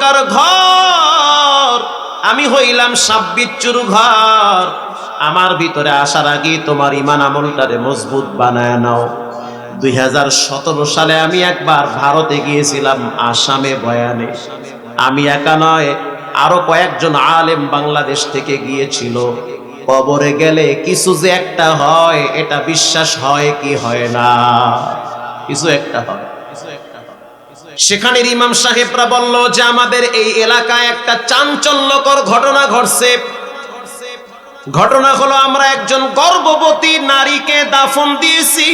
অন্ধকার ঘর। আমি হইলাম সাব্বিচ্চুর ঘর আমার ভিতরে আসার আগে তোমার ইমান আমলটারে মজবুত বানায় নাও। দুই হাজার সতেরো সালে আমি একবার ভারতে গিয়েছিলাম আসামে বয়ানে। আমি একা নয়, আরও কয়েকজন আলেম বাংলাদেশ থেকে গিয়েছিল। কবরে গেলে কিছু যে একটা হয়, এটা বিশ্বাস হয় কি হয় না? কিছু একটা হয়। সেখানের ইমাম সাহেবরা বলল যে, আমাদের এই এলাকায় একটা চাঞ্চল্যকর ঘটনা ঘটছে। ঘটনা হলো, আমরা একজন গর্ভবতী নারীকে দাফন দিয়েছি।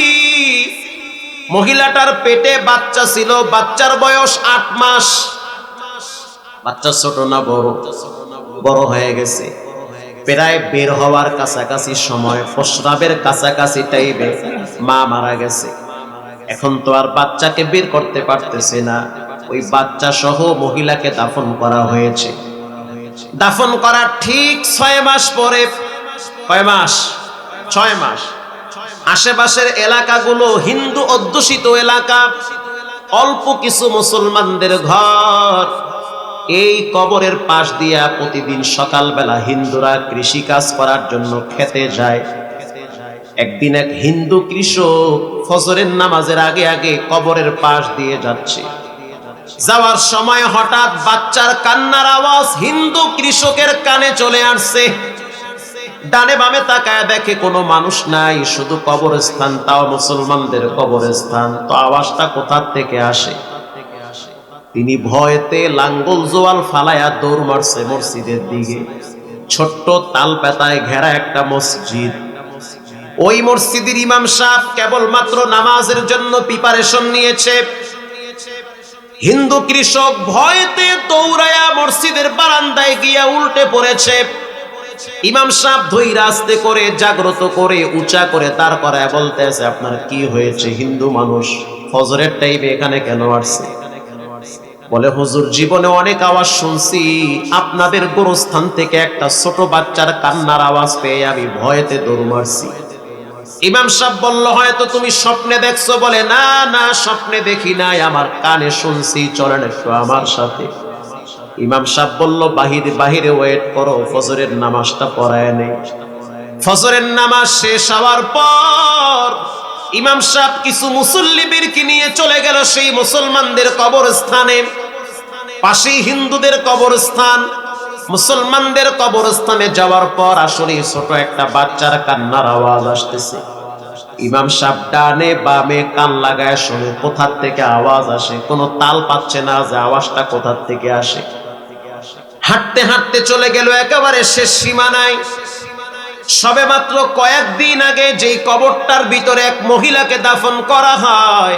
মহিলাটার পেটে বাচ্চা ছিল, বাচ্চার বয়স আট মাস। বাচ্চা ছোট না বড় বড় হয়ে গেছে। প্রায় বের হওয়ার কাছাকাছি সময়, প্রস্রাবের কাছাকাছি টাইমে মা মারা গেছে। এখন তো আর বাচ্চাকে বের করতে পারতেছে না। ওই বাচ্চা সহ মহিলাকে দাফন করা হয়েছে। দাফন করার ঠিক ছয় মাস পরে, কয় মাস? ছয় মাস। আশেপাশের এলাকাগুলো হিন্দু অধ্যুষিত এলাকা, অল্প কিছু মুসলমানদের ঘর। এই কবরের পাশ দিয়া প্রতিদিন সকালবেলা হিন্দুরা কৃষি কাজ করার জন্য খেতে যায়। একদিন এক হিন্দু কৃষক ফজরের নামাজের আগে আগে কবরের পাশ দিয়ে যাচ্ছে। যাওয়ার সময় হঠাৎ বাচ্চার কান্নার আওয়াজ হিন্দু কৃষকের কানে চলে আসছে। ডানে বামে তাকায় দেখে কোনো মানুষ নাই, শুধু কবরস্থান, তাও মুসলমানদের কবরস্থান। তো আওয়াজটা কোথার থেকে আসে? তিনি ভয়তে লাঙ্গল জোয়াল ফালায়া দৌড় মারছে মসজিদের দিকে। ছোট্ট তাল পেতায় ঘেরা একটা মসজিদ। ওই মসজিদের ইমাম সাহেব কেবলমাত্র নামাজের জন্য প্রিপারেশন নিয়েছে। হিন্দু কৃষক ভয়তে দৌড়ায়া মসজিদের বারান্দায় গিয়া উল্টে পড়েছে। ইমাম সাহেব ধুই রাস্তে করে, জাগ্রত করে, উঁচা করে তার করায় বলতে আছে আপনার কি হয়েছে হিন্দু মানুষ? ফজরের টাইমে এখানে কেন আসছে? বলে, হুজুর, জীবনে অনেক আওয়াজ শুনছি। আপনাদের গোরস্থান থেকে একটা ছোট বাচ্চার কান্নার আওয়াজ পেয়ে আমি ভয়েতে দৌড় মারছি। ইমাম সাহেব বলল, হয়তো তুমি স্বপ্নে দেখছ বলে, না না, স্বপ্নে দেখি নাই, আমার কানে শুনছি, চলেন একটু আমার সাথে। ইমাম সাহেব বলল, বাহিরে বাহিরে ওয়েট করো, ফজরের নামাজটা পড়ায় নেই। ফজরের নামাজ শেষ হওয়ার পর ইমাম সাহেব কিছু মুসল্লিদেরকে নিয়ে চলে গেল সেই মুসলমানদের কবরস্থানে। পাশেই হিন্দুদের কবরস্থান। মুসলমানদের কবরস্থানে যাওয়ার পর আসলে ছোট একটা বাচ্চার কান্নার আওয়াজ আসতেছে। ইমাম সাহেব ডানে বামে কান লাগায় শুনে, কোথার থেকে আওয়াজ আসে? কোনো তাল পাচ্ছে না যে আওয়াজটা কোথার থেকে আসে? হাঁটতে হাঁটতে চলে গেল একেবারে শেষ সীমানায়। সবে মাত্র কয়েকদিন আগে যেই কবরটার ভিতরে এক মহিলাকে দাফন করা হয়,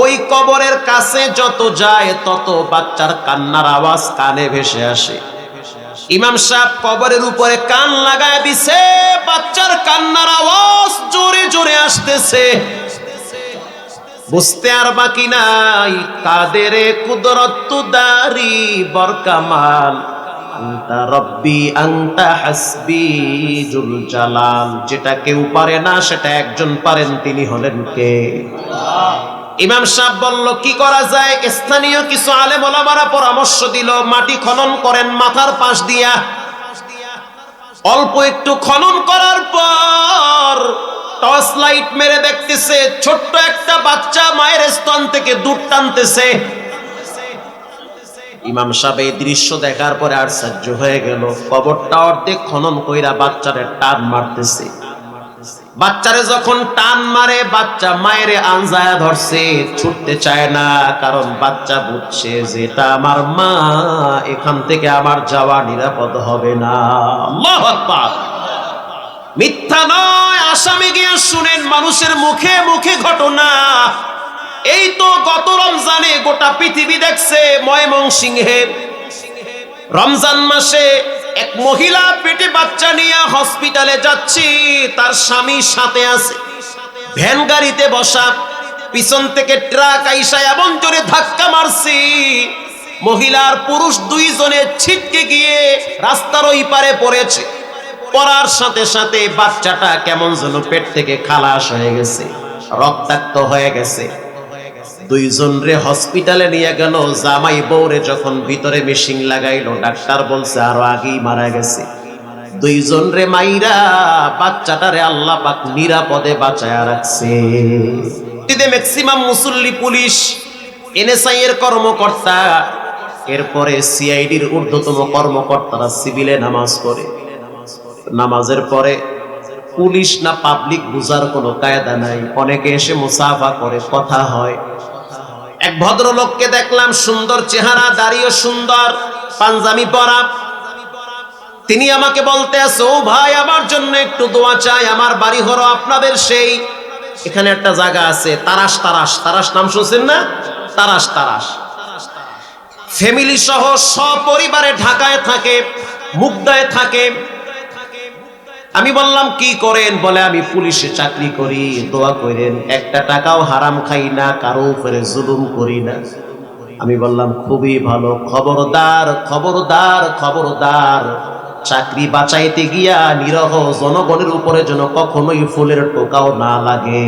ওই কবরের কাছে যত যায় তত বাচ্চার কান্নার আওয়াজ কানে ভেসে আসে। ইমাম সাহেব কবরের উপরে কান লাগায় দিছে, বাচ্চার কান্নার আওয়াজ জোরে জোরে আসতেছে। বুঝতে আর বাকি নাই, কাদের কুদরত দারি বরকামাল আন্তা রব্বি, আন্তা হাসবি জুল জালাল। যেটা কেউ পারে না, সেটা একজন পারেন, তিনি হলেন কে? ইমাম সাহেব বলল, কি করা যায়? স্থানীয় কিছু আলেম ওলামারা পরামর্শ দিল, মাটি খনন করেন, মাথার পাশ দিয়া। অল্প একটু খনন করার পর টর্চ লাইট মেরে দেখতেছে, ছোট্ট একটা বাচ্চা মায়ের স্তন থেকে দুধ টানতেছে। ইমাম সাহেব এই দৃশ্য দেখার পরে আশ্চর্য হয়ে গেল। কবরটা অর্ধেক খনন কইরা বাচ্চারে টান মারতেছে। বাচ্চারে যখন টান মারে, বাচ্চা মায়েরে আনজায়া ধরছে, ছুটতে চায় না, কারণ বাচ্চা বুঝছে যে এটা আমার মা, এখান থেকে আমার যাওয়া নিরাপদ হবে না। মিথ্যা নয়, আসামে গিয়ে শুনেন, মানুষের মুখে মুখে ঘটনা। এই তো গত রমজানে গোটা পৃথিবী দেখছে, ময়মনসিংহে। রমজান মাসে এক মহিলা পেটে বাচ্চা নিয়ে হসপিটালে যাচ্ছি, তার স্বামী সাথে আছে। ভ্যান গাড়িতে বসা, পিছন থেকে ট্রাক আইসা এমন জোরে ধাক্কা মারছি, মহিলার পুরুষ দুইজনে ছিটকে গিয়ে রাস্তার ওই পারে পড়েছে। পড়ার সাথে সাথে বাচ্চাটা কেমন যেন পেট থেকে খালাস হয়ে গেছে, রক্তাক্ত হয়ে গেছে। দুইজন রে হসপিটালে নিয়ে গেল, জামাই বউরে যখন ভিতরে মেশিন লাগাইলো, ডাক্তার বলছে, আরও আগেই মারা গেছে। দুইজন রে মাইরা বাচ্চাটারে আল্লাহ পাক নিরাপদে বাঁচায়া রাখছে। ম্যাক্সিমাম মুসল্লি পুলিশ এনএসআই এর কর্মকর্তা, এরপরে সিআইডির ঊর্ধ্বতম কর্মকর্তারা সিভিলে নামাজ পড়ে। নামাজের পরে পুলিশ না পাবলিক বুঝার কোনো কায়দা নাই। অনেকে এসে মুসাফা করে, কথা হয়। ভদ্রলোককে দেখলাম সুন্দর চেহারা দাঁড়িয়ে সুন্দর পাঞ্জাবি পরা। তিনি আমাকে বলতে আছে, ও ভাই, আমার জন্য একটু দোয়া চাই, আমার বাড়ি হলো আপনাদের সেই। এখানে একটা জায়গা আছে তারাস তারাস তারাস নাম শুনছেন না? তারাস তারাস ফ্যামিলি সহ সপরিবারে ঢাকায় থাকে, মুগদায় থাকে। আমি বললাম, কি করেন? বলে, আমি পুলিশে চাকরি করি, দোয়া করেন। একটা টাকাও হারাম খাই না, কারও উপরে জুলুম করি না। আমি বললাম, খুবই ভালো। খবরদার খবরদার খবরদার। চাকরি বাঁচাইতে গিয়া নিরহ জনগণের উপরে যেন কখনোই ফুলের টোকাও না লাগে।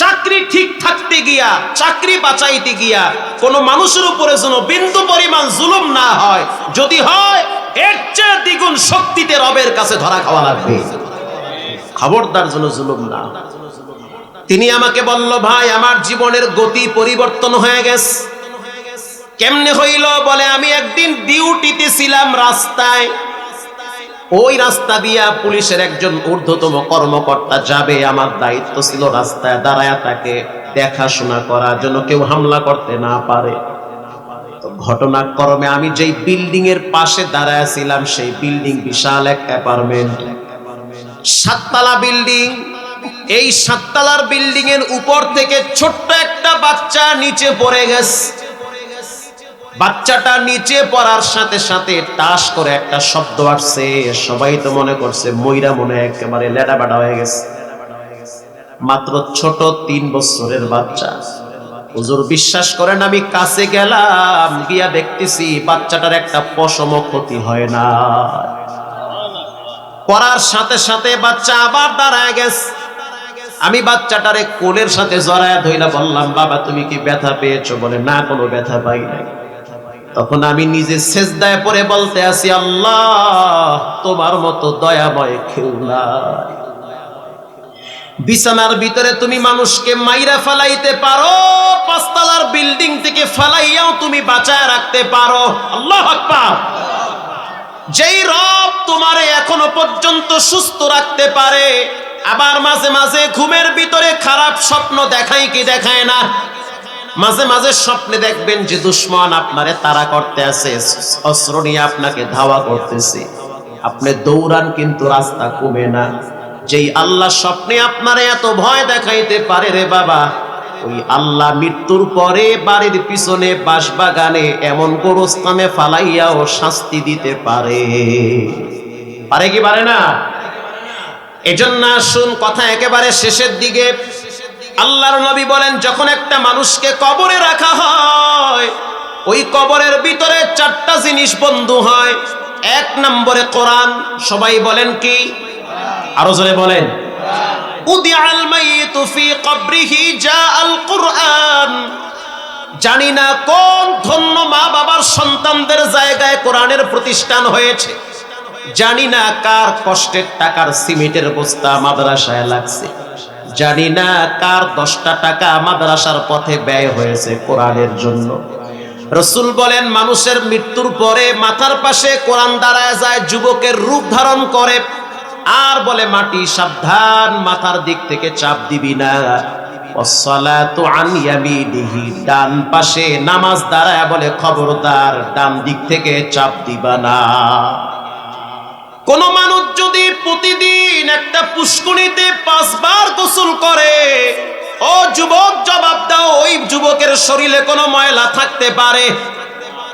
চাকরি ঠিক থাকতে গিয়া, চাকরি বাঁচাইতে গিয়া কোন মানুষের উপরে যেন বিন্দু পরিমাণ জুলুম না হয়, যদি হয় এর চেয়ে দ্বিগুণ শক্তিতে রবের কাছে ধরা খাওয়া লাগবে। খবরদার যেন জুলুম না। তিনি আমাকে বলল, ভাই, আমার জীবনের গতি পরিবর্তন হয়ে গেছে। কেমনে হইল বলে, আমি একদিন ডিউটিতে ছিলাম রাস্তায়। ওই রাস্তা দিয়া পুলিশের একজন ঊর্ধ্বতম কর্মকর্তা যাবে, আমার দায়িত্ব ছিল রাস্তায় দাঁড়ায় তাকে দেখাশোনা করার জন্য কেউ হামলা করতে না পারে। ঘটনাক্রমে আমি যেই বিল্ডিং এর পাশে দাঁড়ায় ছিলাম, সেই বিল্ডিং বিশাল এক অ্যাপার্টমেন্ট সাততলা বিল্ডিং এই সাততলার বিল্ডিং এর উপর থেকে ছোট্ট একটা বাচ্চা নিচে পড়ে গেছে। বাচ্চাটা নিচে পড়ার সাথে সাথে টাস করে একটা শব্দ আসছে, সবাই তো মনে করছে ময়রা মনে একেবারে লেডা বাডা হয়ে গেছে। মাত্র ছোট তিন বছরের বাচ্চা। হুজুর বিশ্বাস করেন, আমি কাছে গেলাম, গিয়া দেখতেছি বাচ্চাটার একটা পশম ক্ষতি হয় না। পড়ার সাথে সাথে বাচ্চা আবার দাঁড়ায় গেছে। আমি বাচ্চাটারে কোলের সাথে জড়ায় ধইলা বললাম, বাবা, তুমি কি ব্যথা পেয়েছ? বলে, না, কোনো ব্যথা পাই নাই। তখন আমি নিজে সেজদায় পড়ে বলতে আছি আল্লাহ, তোমার মতো দয়াময় কেউ নাই। বিছানার ভিতরে তুমি মানুষকে মাইরা ফালাইতে পারো, পাঁচতলার বিল্ডিং থেকে ফালাইয়াও তুমি বাঁচায় রাখতে পারো। আল্লাহ আকবার। যেই রব তোমারে এখনও পর্যন্ত সুস্থ রাখতে পারে, আবার মাঝে মাঝে ঘুমের ভিতরে খারাপ স্বপ্ন দেখায় কি দেখায় না? মাঝে মাঝে স্বপ্নে দেখবেন যে দুশ্মন আপনারে তারা করতে আছে, অস্ত্র নিয়ে আপনাকে ধাওয়া করতেছে। আপনি দৌড়ান কিন্তু রাস্তা কমে না। যেই আল্লাহ স্বপ্নে আপনারে এত ভয় দেখাইতে পারে রে বাবা, ওই আল্লাহ মৃত্যুর পরে বাড়ির পিছনে বাঁশবাগানে এমন গোরস্থানে ফালাইয়াও শাস্তি দিতে পারে। পারে কি পারে না? এজন্য আসুন কথা একেবারে শেষের দিকে। আল্লাহর নবী বলেন, যখন একটা মানুষকে কবরে রাখা হয়, ওই কবরের ভিতরে চারটা জিনিস বন্ধু হয়। এক নম্বরে কোরআন, সবাই বলেন কি? আরও জোরে বলেন। জানি না কোন ধন্য মা বাবার সন্তানদের জায়গায় কোরআনের প্রতিষ্ঠান হয়েছে। জানি না কার কষ্টের টাকার সিমেন্টের বস্তা মাদ্রাসায় লাগছে। জানি না কার দশটা টাকা মাদ্রাসার পথে ব্যয় হয়েছে কোরআনের জন্য। রসুল বলেন, মানুষের মৃত্যুর পরে মাথার পাশে কোরআন দাঁড়ায় যায়, যুবকের রূপ ধারণ করে। আর বলে মাটি সাবধান, মাথার দিক থেকে চাপ দিবি না। ডান পাশে নামাজ দাঁড়ায় বলে খবরদার, ডান দিক থেকে চাপ দিবা না। কোন মানুষ যদি প্রতিদিন একটা পুষ্করিতে পাঁচবার গোসল করে, ও যুবক জবাব দাও, ওই যুবকের শরীরে কোনো ময়লা থাকতে পারে?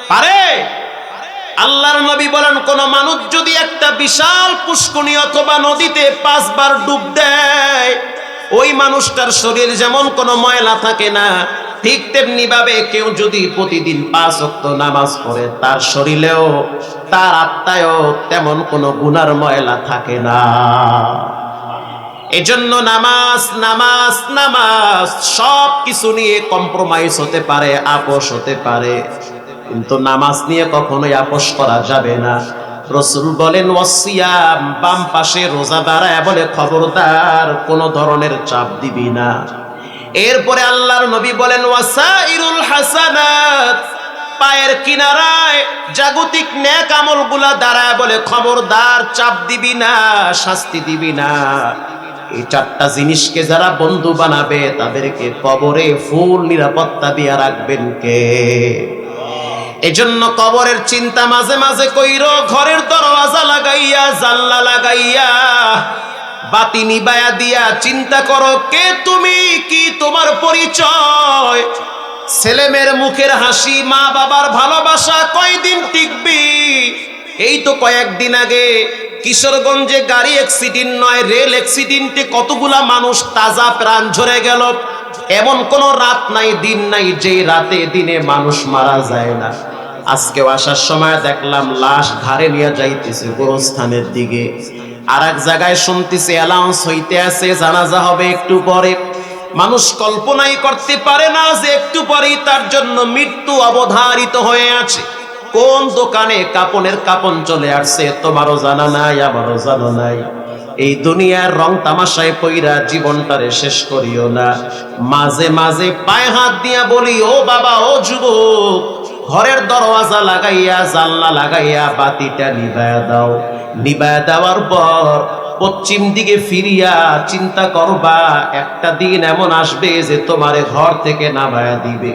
পারে? আল্লাহর নবী বলেন, কোন মানুষ যদি একটা বিশাল পুষ্কনি অথবা নদীতে পাঁচবার ডুব দেয়, ওই মানুষটার শরীর যেমন কোনো ময়লা থাকে না, ঠিক তেমনি ভাবে কেউ যদি প্রতিদিন পাঁচ অক্ত নামাজ পড়ে, তার শরীরেও, তার আত্মায়ও তেমন কোনো গুনার ময়লা থাকে না। এজন্য নামাজ নামাজ নামাজ সব কিছু নিয়ে কম্প্রোমাইজ হতে পারে, আপোষ হতে পারে। কিন্তু নামাজ নিয়ে কখনোই আপোষ করা যাবে না। রসুল বলেন ওয়াসিয়াম বাম পাশে রোজা দাঁড়ায় বলে খবরদার, কোন ধরনের চাপ দিবি না। এরপরে আল্লাহর নবী বলেন, ওয়াসাইরুল হাসানাত, পায়ের কিনারায় জাগতিক ন্যাক আমলগুলা দাঁড়ায় বলে খবরদার, চাপ দিবি না, শাস্তি দিবি না। এই চারটা জিনিসকে যারা বন্ধু বানাবে, তাদেরকে কবরে ফুল নিরাপত্তা দিয়া রাখবেন কে? এজন্য কবরের চিন্তা মাঝে মাঝে কইর, ঘরের দরওয়াজা লাগাইয়া জাল্লা লাগাইয়া, বাতি নিবায়া দিয়া চিন্তা করো, কে তুমি? কি তোমার পরিচয়? ছেলেমেয়ের মুখের হাসি মা বাবার ভালোবাসা কয়দিন টিকবি? এই তো কয়েকদিন আগে কিশোরগঞ্জে গাড়ি অ্যাক্সিডেন্ট নয় রেল অ্যাক্সিডেন্টে কতগুলা মানুষ তাজা প্রাণ ঝরে গেল। এমন কোন রাত নাই, দিন নাই যে রাতে দিনে মানুষ মারা যায় না। আজকেও আসার সময় দেখলাম লাশ ঘাড়ে নিয়ে যাইতেছে গোরস্থানের দিকে। আর এক জায়গায় শুনতেছে অ্যালাউন্স হইতে আছে, জানাজা হবে একটু পরে। মানুষ কল্পনাই করতে পারে না যে একটু পরেই তার জন্য মৃত্যু অবধারিত হয়ে আছে। কোন দোকানে কাপনের কাপন চলে আসছে, তোমারও জানা নাই, আমারও জানা নাই। এই দুনিয়ার রং তামাশায় পইরা জীবনটারে শেষ করিও না। মাঝে মাঝে পায়ে হাত দিয়া বলি, ও বাবা, ও যুবক, ঘরের দরওয়াজা লাগাইয়া, জানলা লাগাইয়া বাতিটা নিবায়া দাও। নিবায়া দেওয়ার পর পশ্চিম দিকে ফিরিয়া চিন্তা করবা, একটা দিন এমন আসবে যে তোমারে ঘর থেকে নামায়া দিবে।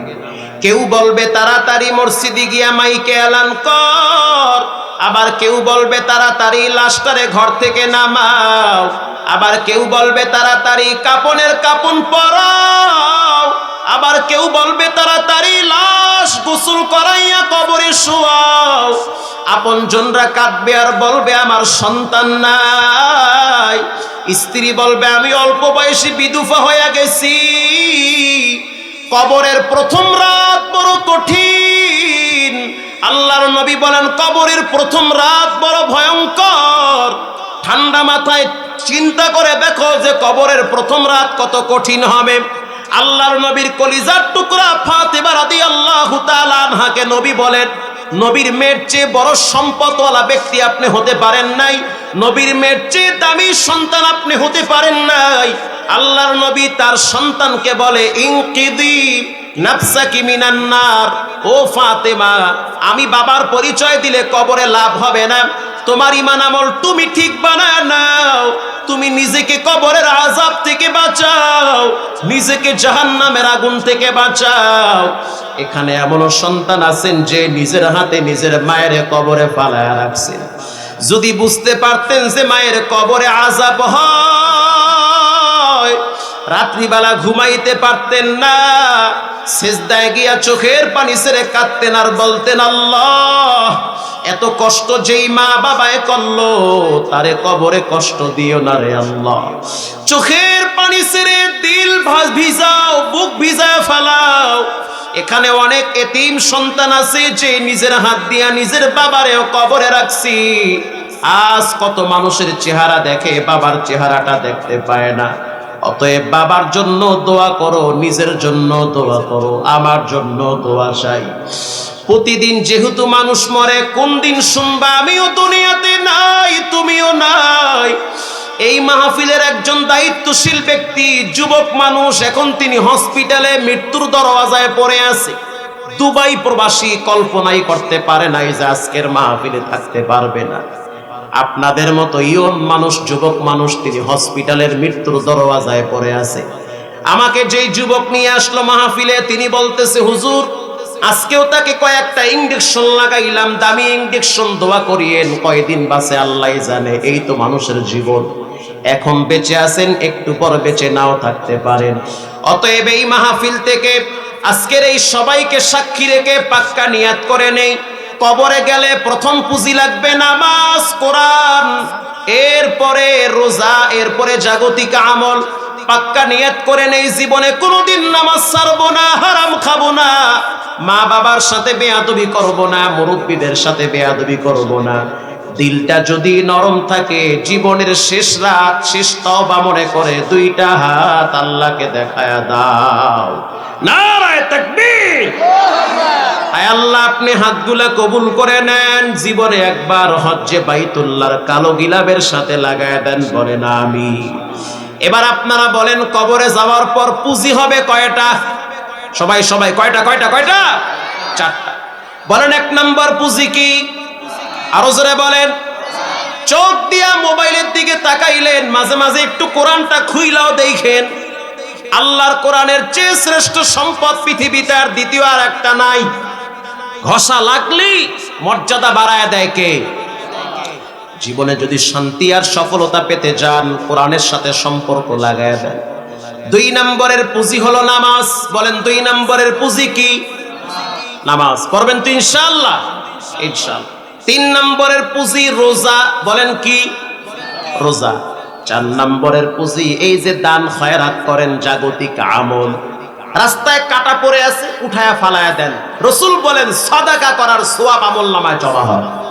কেউ বলবে, তাড়াতাড়ি মসজিদে গিয়া মাইকে এলান কর। আবার কেউ বলবে তাড়াতাড়ি লাশটারে ঘর থেকে নামাও। আবার কেউ বলবে তাড়াতাড়ি কাপনের কাপন পরাও। আবার কেউ বলবে তাড়াতাড়ি লাশ গোসল করাইয়া কবরে শোয়াও। আপন জনরা কাঁদবে আর বলবে, আমার সন্তান নাই। স্ত্রী বলবে, আমি অল্প বয়সী বিদুফা হয়ে গেছি। কবরের প্রথম রাত বড় কঠিন। আল্লাহর নবী বলেন, কবরের প্রথম রাত বড় ভয়ঙ্কর। ঠান্ডা মাথায় চিন্তা করে দেখো যে কবরের প্রথম রাত কত কঠিন হবে। আল্লাহর নবীর কলিজার টুকরা ফাতেমা রাদিয়াল্লাহু তাআলা আনহাকে নবী বলেন, নবীর মেয়ের চেয়ে বড় সম্পদওয়ালা ব্যক্তি আপনি হতে পারেন নাই। নবীর মেয়ের চেয়ে দামি সন্তান আপনি হতে পারেন নাই। আল্লাহর নবী তার সন্তানকে বলে, ইনকিদি ও ফাতেমা, আমি বাবার পরিচয় দিলে কবরে লাভ হবে না। তোমার ইমান আমল তুমি ঠিক বানায় নাও। তুমি নিজেকে কবরের আজাব থেকে বাঁচাও। নিজেকে জাহান্নামের আগুন থেকে বাঁচাও। এখানে এমনও সন্তান আছেন যে নিজের হাতে নিজের মায়ের কবরে ফালায় রাখছেন যদি বুঝতে পারতেন যে মায়ের কবরে আজাব হয়, রাত্রিবেলা ঘুমাইতে পারতেন না। সেজদায় গিয়া চোখের পানি ছেড়ে কাঁদতেন আর বলতেন, আল্লাহ, এত কষ্ট যেই মা বাবায় করল, তারে কবরে কষ্ট দিও না রে আল্লাহ। চোখের পানি ছেড়ে দিল ভাজ ভিজাও, বুক ভিজায় ফেলাও। এখানে অনেক এতিম সন্তান আছে, যে নিজের হাত দিয়া নিজের বাবারেও কবরে রাখছি। আজ কত মানুষের চেহারা দেখে বাবার চেহারাটা দেখতে পায় না। অতএব বাবার জন্য দোয়া করো, নিজের জন্য দোয়া করো, আমার জন্য দোয়া চাই। প্রতিদিন যেহেতু মানুষ মরে, কোন দিন শুনবা, আমিও দুনিয়াতে নাই, তুমিও নাই। এই মাহফিলের একজন দায়িত্বশীল ব্যক্তি, যুবক মানুষ, এখন তিনি হসপিটালে মৃত্যুর দরওয়াজায় পড়ে আছে। দুবাই প্রবাসী কল্পনাই করতে পারে নাই যে আজকের মাহফিলে থাকতে পারবে না। আপনাদের মতো ইয়ন মানুষ, যুবক মানুষ, তিনি হসপিটালের মৃত্যুর দরওয়াজায় পড়ে আছে। আমাকে যেই যুবক নিয়ে আসলো মাহফিলে, তিনি বলতেছে, হুজুর, আজকেও তাকে কয়েকটা ইঞ্জেকশন লাগাইলাম, দামি ইঞ্জেকশন দোয়া করিয়েন, কয়দিন বাসে আল্লাহ জানে, এই তো মানুষের জীবন। এখন বেঁচে আছেন, একটু পর বেঁচে নাও থাকতে পারেন। অতএব এই মাহফিল থেকে আজকের এই সবাইকে সাক্ষী রেখে পাক্কা নিয়াত করে নেই। কবরে গেলে প্রথম পুঁজি লাগবে নামাজ, কোরআন, এরপরে রোজা, এরপরে জাগতিক আমল। পাক্কা নিয়ত করে নেই জীবনে, কোনোদিন নামাজ ছাড়বো না, হারাম খাব না। মা বাবার সাথে বেয়াদবি করব না, মুরব্বীদের সাথে বেয়াদবি করব না। দিলটা যদি নরম থাকে, জীবনের শেষ রাত, শেষ তবা মনে করে, দুইটা হাত আল্লাহকে দেখায়া দাও। নারায় তাকবীর! আয় আল্লাহ, আপনি হাতগুলা কবুল করে নেন। জীবনে একবার হজ্জে বাইতুল্লাহর কালো গিলাবের সাথে লাগায় দেন, বলেন আমি এবার আপনারা বলেন, কবরে যাওয়ার পর পুঁজি হবে কয়টা? সবাই সবাই, কয়টা কয়টা কয়টা? চারটা। বলেন, এক নম্বর পুঁজি কি? আরও জোরে বলেন। চোখ দিয়া মোবাইলের দিকে তাকাইলেন, মাঝে মাঝে একটু কোরআনটা খুইলাও দেখেন। আল্লাহর কোরআনের চেয়ে শ্রেষ্ঠ সম্পদ পৃথিবীতে আর দ্বিতীয় আর একটা নাই। ঘষা লাগলেই মর্যাদা বাড়ায় দেয় কে? জীবনে যদি শান্তি আর সফলতা পেতে যান, কোরআনের সাথে সম্পর্ক লাগায় দেন। দুই নম্বরের পুঁজি হলো নামাজ। বলেন, দুই নম্বরের পুঁজি কি? নামাজ। পড়বেন তো ইনশাআল্লাহ? ইনশাআল্লাহ। তিন নম্বরের পুঁজি রোজা। বলেন কি? রোজা। চার নম্বরের পুঁজি এই যে দান, খয়রাত করেন, জাগতিক আমল। রাস্তায় কাটা পড়ে আছে, উঠায়া ফালায়া দেন। রসুল বলেন, সদাকা করার সোয়াব আমল নামায় জমা হয়।